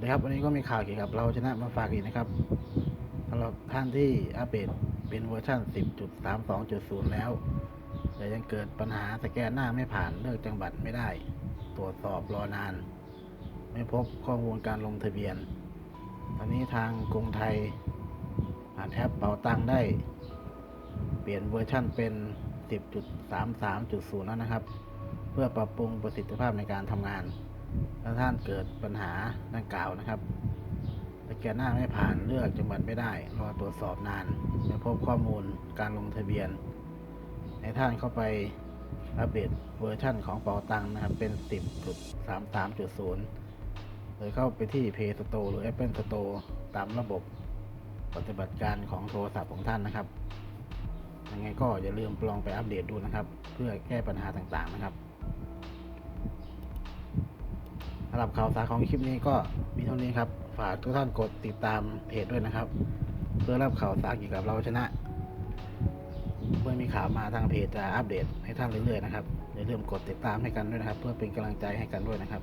สดีครับวันนี้ก็มีข่าวเกี่ยวกับเราชนะมาฝากอีกนะครับสำหรับท่านที่อัปเดตเป็นเวอร์ชัน 10.32.0 แล้ว แต่ยังเกิดปัญหาสแกนหน้าไม่ผ่านเลือกจังหวัดไม่ได้ ตรวจสอบรอนาน ไม่พบข้อมูลการลงทะเบียน ตอนนี้ทางกรุงไทยผ่านแอปเป๋าตังได้ เปลี่ยนเวอร์ชันเป็น 10.33.0 แล้วนะครับ เพื่อปรับปรุงประสิทธิภาพในการทำงาน ถ้าท่านเกิดปัญหาดังกล่าวนะครับสแกนหน้าไม่ผ่านเลือกจังหวัดไม่ได้รอตรวจสอบนานไม่พบข้อมูลการลงทะเบียน ให้ท่านเข้าไปอัปเดตเวอร์ชั่นของเป๋าตังนะครับ เป็น 10.33.0หรือเข้าไปที่ Play Store หรือ Apple Store ตามระบบปฏิบัติการของโทรศัพท์ของท่านนะครับยังไงก็อย่าลืมลองไปอัปเดตดูนะครับ เพื่อแก้ปัญหาต่างๆนะครับ สำหรับข่าวสารของคลิปนี้ก็มีเท่านี้ครับ ฝากทุกท่านกดติดตามเพจด้วยนะครับ เพื่อรับข่าวสารเกี่ยวกับเราชนะ เมื่อมีข่าวมาทางเพจจะอัปเดตให้ท่านเรื่อยๆนะครับอย่าลืมกดติดตามให้กันด้วยนะครับ เพื่อเป็นกำลังใจให้กันด้วยนะครับ